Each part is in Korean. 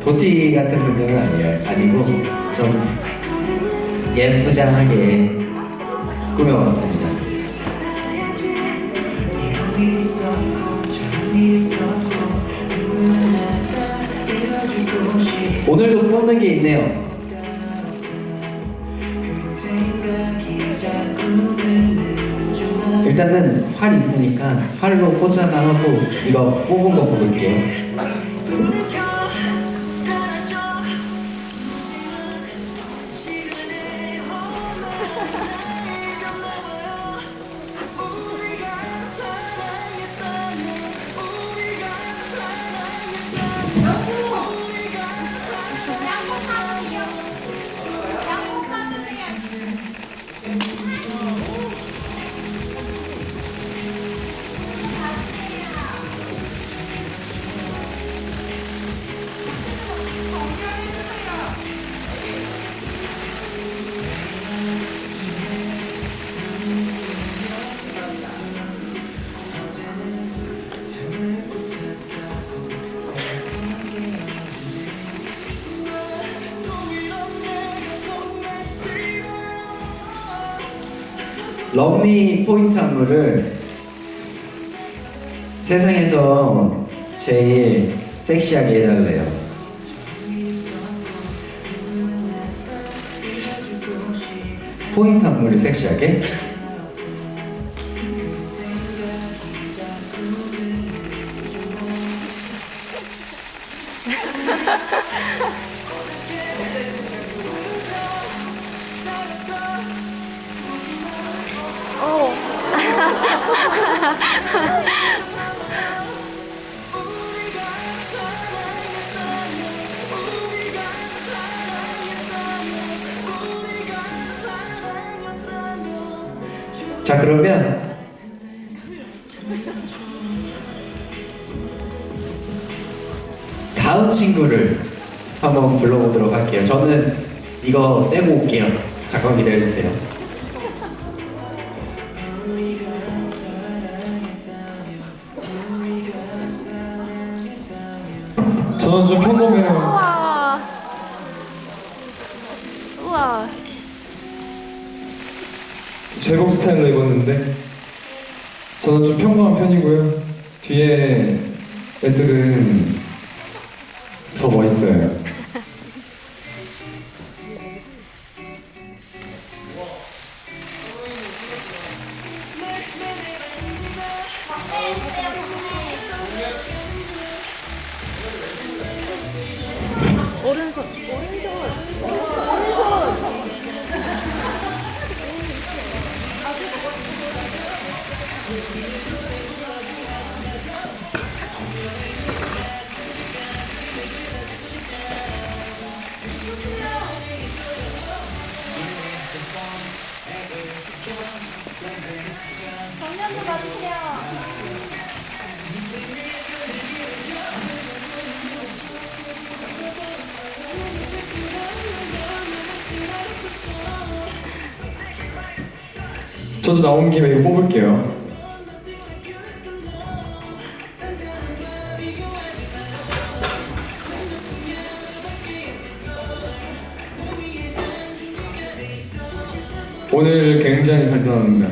도티 같은 감정은 아니에요. 아니고 좀 예쁘장하게 꾸며봤습니다. 오늘도 뽑는 게 있네요. 일단은 활 있으니까 활로 포즈 하나 하고 이거 뽑은 거 고를게요. Thank you. 럼니 포인트 안무를 세상에서 제일 섹시하게 해달래요. 포인트 안무를 섹시하게? 자 그러면 다음 친구를 한번 불러보도록 할게요. 저는 이거 떼고 올게요. 잠깐 기다려주세요. 저는 좀 평범해요. 우와. 우와. 제복 스타일로 입었는데 저는 좀 평범한 편이고요. 뒤에 애들은 저도 나온 김에 이거 뽑을게요. 오늘 굉장히 간단합니다.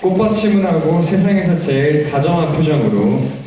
꽃받침을 하고 세상에서 제일 다정한 표정으로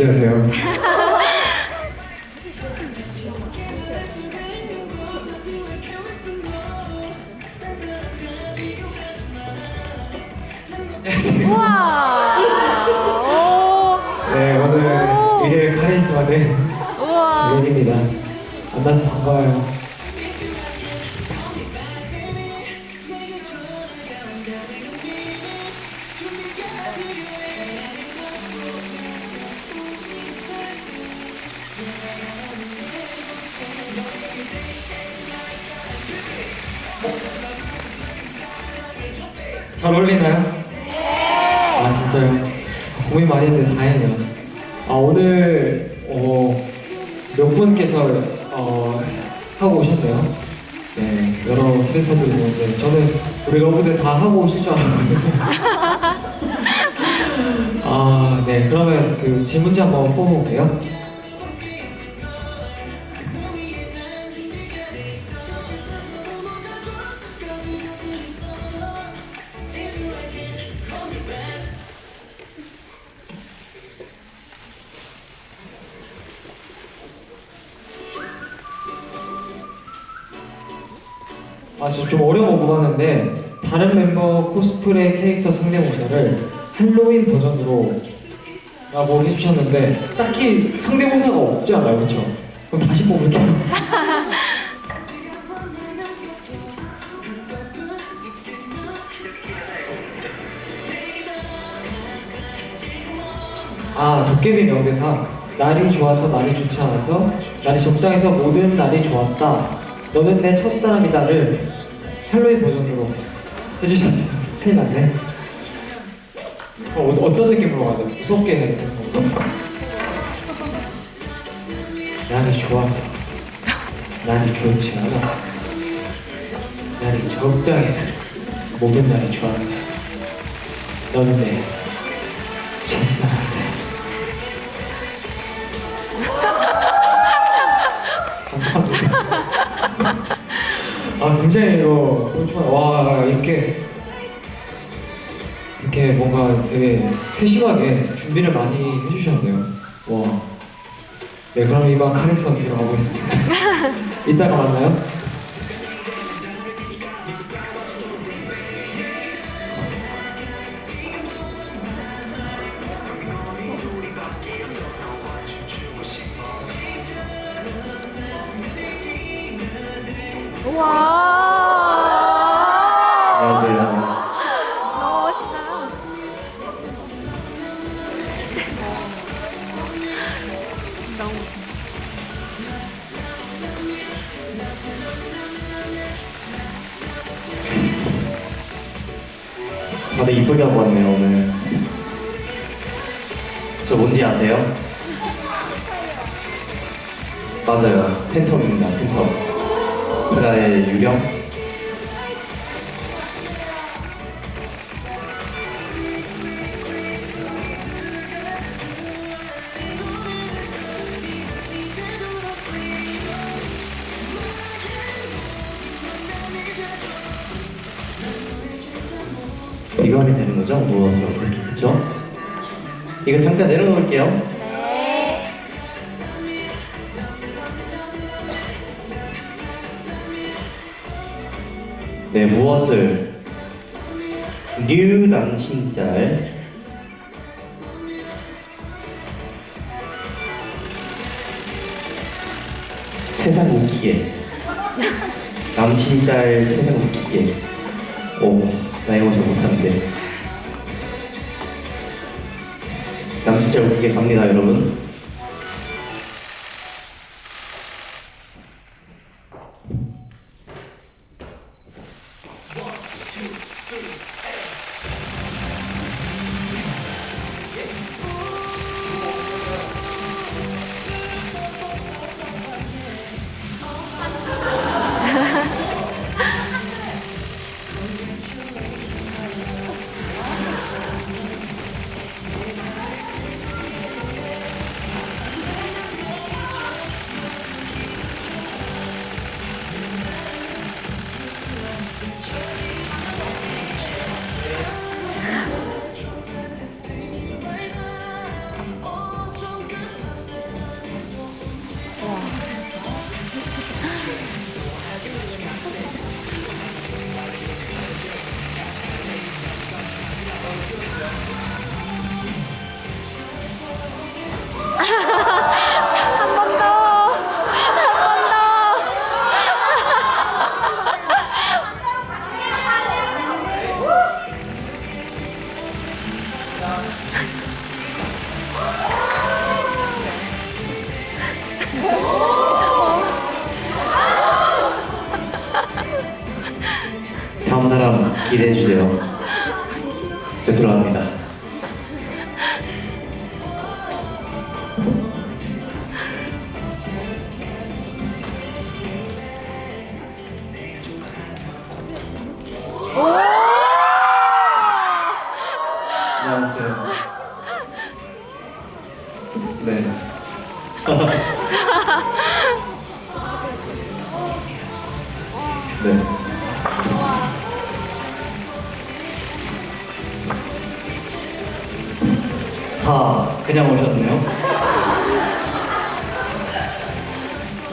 기대하세요. 우와. 오. 네, 오늘 일일 카리스마 된 우와. 우연입니다. 만나서 반가워요. 잘 어울리나요? 아 진짜요? 고민 많이 했는데 다행이네요. 아 오늘 어, 몇 분께서 어, 하고 오셨네요. 네 여러 캐릭터들이 있는데 저는 우리 러브들 다 하고 오실 줄 알았거든요. 아 네 그러면 그 질문지 한번 뽑아볼게요. 아, 저 좀 어려운 거 뽑았는데 다른 멤버 코스프레 캐릭터 성대모사를 할로윈 버전으로 라고 해주셨는데 딱히 성대모사가 없지 않아요, 그렇죠? 그럼 다시 뽑을게요. 아, 도깨비 명대사. 날이 좋아서 날이 좋지 않아서 날이 적당해서 모든 날이 좋았다. 너는 내 첫사랑이다를 할로윈 버전으로 해주셨어요. 큰일 났네. 어, 어, 어떤 느낌으로 가죠? 무섭게 되는 건가? 날이 좋아서 날이 좋지 않아서 날이 적당해서 모든 날이 좋았다. 너는 내 첫사랑이다. 감사합니다. 아 굉장히 이거 그렇지만 와 이렇게 이렇게 뭔가 되게 세심하게 준비를 많이 해주셨네요. 와. 네 그럼 이만 카렉션 들어가 보겠습니다. 이따가 만나요. 와. 안녕하세요. 너무 멋있어요. 너무 다들 이쁘게 하고 왔네요 오늘. 저 뭔지 아세요? 맞아요. 팬텀입니다. 팬텀. 프라의 유령. 이거 하면 되는 거죠? 누워서 이렇게 그쵸? 이거 잠깐 내려놓을게요. 네, 무엇을? 뉴 남친 짤. 세상 웃기게. 남친 짤 세상 웃기게. 오, 나 이거 잘 못하는데. 남친 짤 웃기게 갑니다 여러분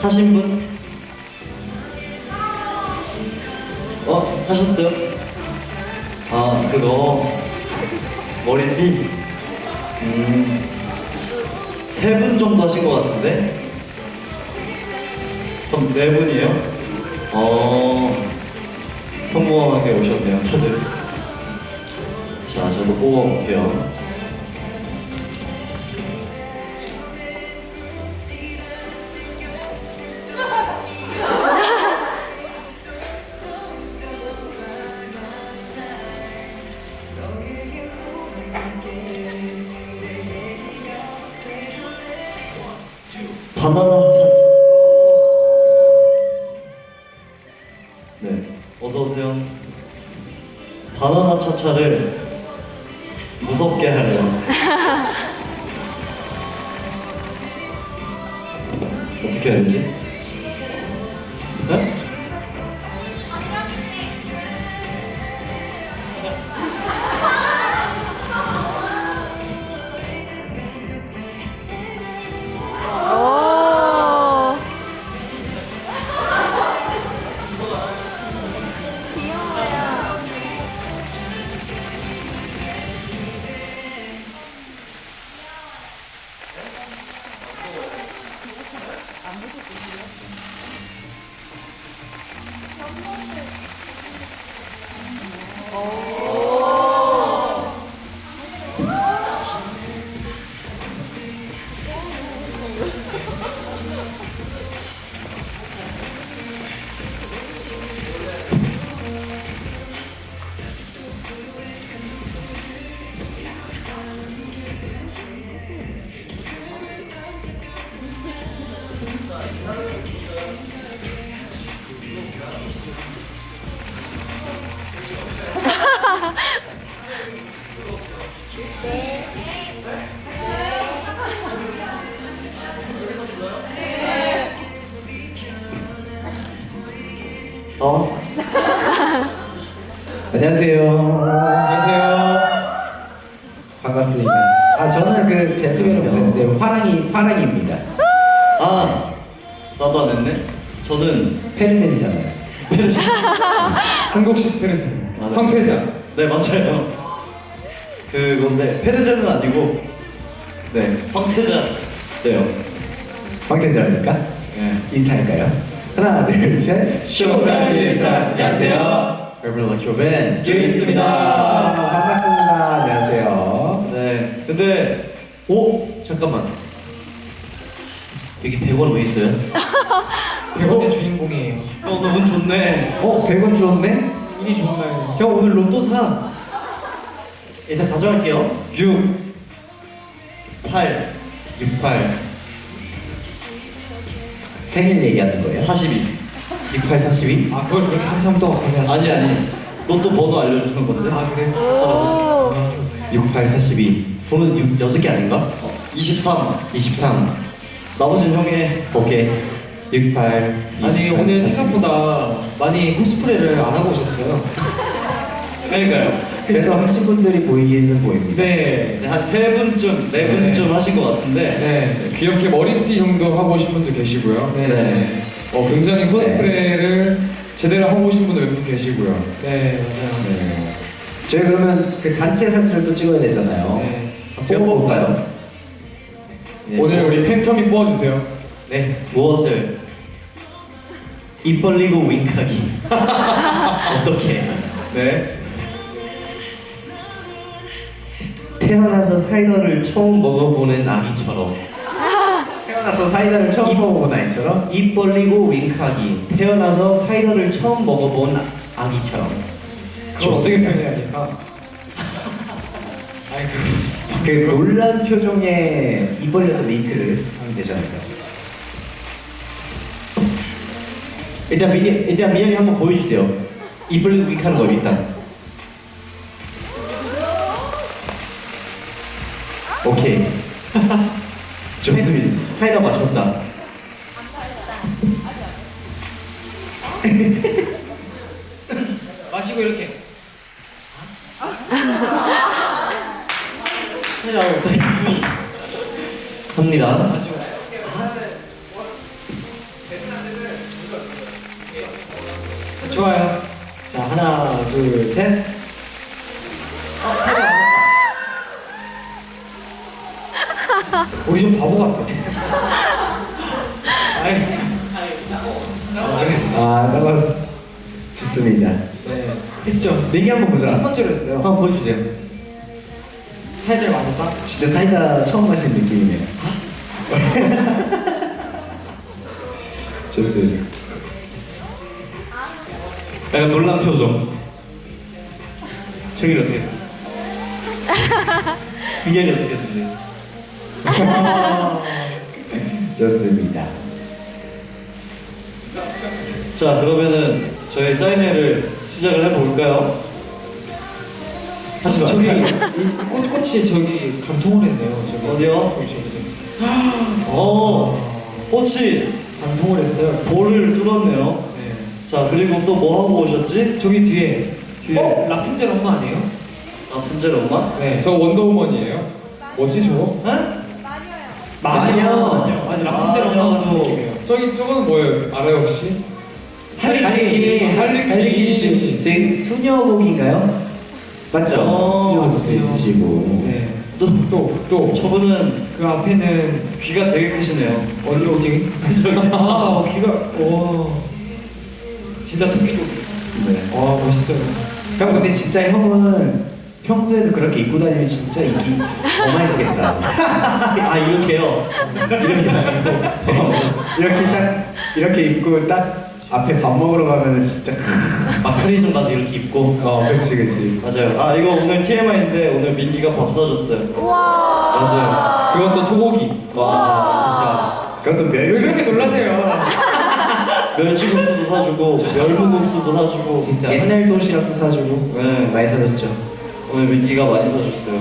하신 분? 어, 하셨어요? 아, 그거 머리띠? 음, 세 분 정도 하신 것 같은데? 그럼 네 분이에요? 어, 평범하게 오셨네요, 다들. 자, 저도 뽑아볼게요. 바나나 차차. 네, 어서 오세요. 바나나 차차를 무섭게 하려고. 어떻게 해야 되지? 어? 안녕하세요. 안녕하세요. 반갑습니다. 아 저는 그 제 소개를 못했는데 화랑이 화랑이입니다. 아 나도 안 했네. 저는 페르젠이잖아요. 한국식 페르자. 맞아요. 황태자. 네 맞아요. 그건데 페르제는 아니고 네 황태자예요. 황태자입니까? 네. 인사할까요? 하나 둘 셋. 쇼타임 인사. 안녕하세요. 여러분 럭쇼맨 유이스입니다. 반갑습니다. 안녕하세요. 네 근데 오 잠깐만 여기 100원 왜 있어요? 100원의 주인공이에요. 어, 오늘 운 좋네. 어 100원 주었네? 운이 좋나요? 형 오늘 로또 사. 일단 가져갈게요. 6 8 68 생일 얘기하는 거예요? 42 68 42? 아 그걸 그렇게 한참 더 고민하시죠? 아니 아니 로또 번호 알려주는 건데 아 그래요? 오. 68 42. 번호 6, 6개 아닌가? 어, 23 23. 나머지는 형의 오케이. 68. 아니 28, 오늘 42. 생각보다 많이 코스프레를 안 하고 오셨어요. 그러니까요 그래서 하신 분들이 보이기는 보입니다. 네. 한 세 분쯤, 네 분쯤 하신 것 같은데 네. 귀엽게 머리띠 정도 하고 오신 분도 계시고요. 네. 네. 어, 굉장히 코스프레를 제대로 하고 오신 분도 몇 분 계시고요. 네 맞아요. 네. 저희 그러면 그 단체 사진을 또 찍어야 되잖아요. 네. 제가 뽑을까요? 네. 오늘 우리 팬텀이 뽑아주세요. 네 무엇을 입 벌리고 윙크하기 어떻게 네. 태어나서 사이다를 처음 먹어보는 아기처럼 태어나서 사이다를 처음 먹어본 아이처럼 입 벌리고 윙크하기 태어나서 사이다를 처음 먹어본 아- 아기처럼 어떻게 표현해야 될까? 아이고. 그 놀란 표정에 입 벌려서 윙크를 하면 되지 않을까요? 일단 미니 일단 미연이 한번 보여주세요. 입 벌리고 윙크하는 걸 일단. 오케이. 좋습니다. 사이다 마셨다. 마시고 이렇게. 해라 어떻게 합니다. 마시고. 좋아요. 자 하나 둘 셋. 우리 좀 바보 같아. 아이. 아, 너무 좋습니다. 네. 했죠. 내기 한번 첫 보자. 번째로 했어요. 한번 보여주세요. 사이다를 마셨다. 진짜 사이다 처음 마신 느낌이네요. 좋습니다. 약간 놀란 표정. 저기 어떻게 했어? 미연이 어떻게 했는데? 좋습니다. 자 그러면은 저희 사인회를 시작을 해볼까요? 하지 마. 저기 이 꽃, 꽃이 저기 감통을 했네요. 저기 어디요? 저기 저기 저기. 어, 꽃이 감통을 했어요. 볼을 뚫었네요. 네. 자 그리고 또 뭐 하고 오셨지? 저기 뒤에 뒤에. 어? 라푼젤 엄마 아니에요? 라푼젤 엄마? 네. 저 원더우먼이에요. 뭐지 저거? 응? 마녀. 같은 마녀도. 느낌이에요. 저기 저거는 뭐예요? 알아요 혹시? 할리퀸, 할리퀸. 할리퀸. 저희 수녀복인가요? 맞죠? 어, 수녀복도 수녀복. 있으시고. 네. 또, 또 또. 저분은 그 앞에는 귀가 되게 크시네요. 어디 어디? 아 귀가 오 진짜 토끼 족. 네. 와 멋있어요. 형 근데 진짜 형은 평소에도 그렇게 입고 다니면 진짜 인기 어마해지겠다. 아 이렇게요. 이렇게 아니고. 이렇게 딱 이렇게 입고 딱 앞에 밥 먹으러 가면은 진짜 막 편의점 가서 이렇게 입고. 어 그렇지 그렇지. 맞아요. 아 이거 오늘 TMI인데 오늘 민기가 밥 사줬어요. 우와. 맞아요. 그건 또 소고기. 와 그것도 왜 멸치 그렇게 놀라세요? 진짜 멸치국수도 사주고 멸치국수도 사주고 진짜 옛날 도시락도 사주고 네. 많이 사줬죠. 오늘 민기가 많이 사줬어요.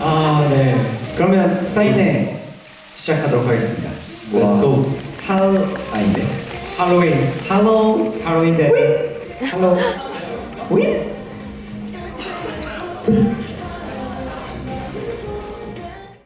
아 네. 그러면 사인회 시작하도록 하겠습니다. Let's go. 하우 아닌데. 할로윈. 할로우 할로윈 데 할로. 윈?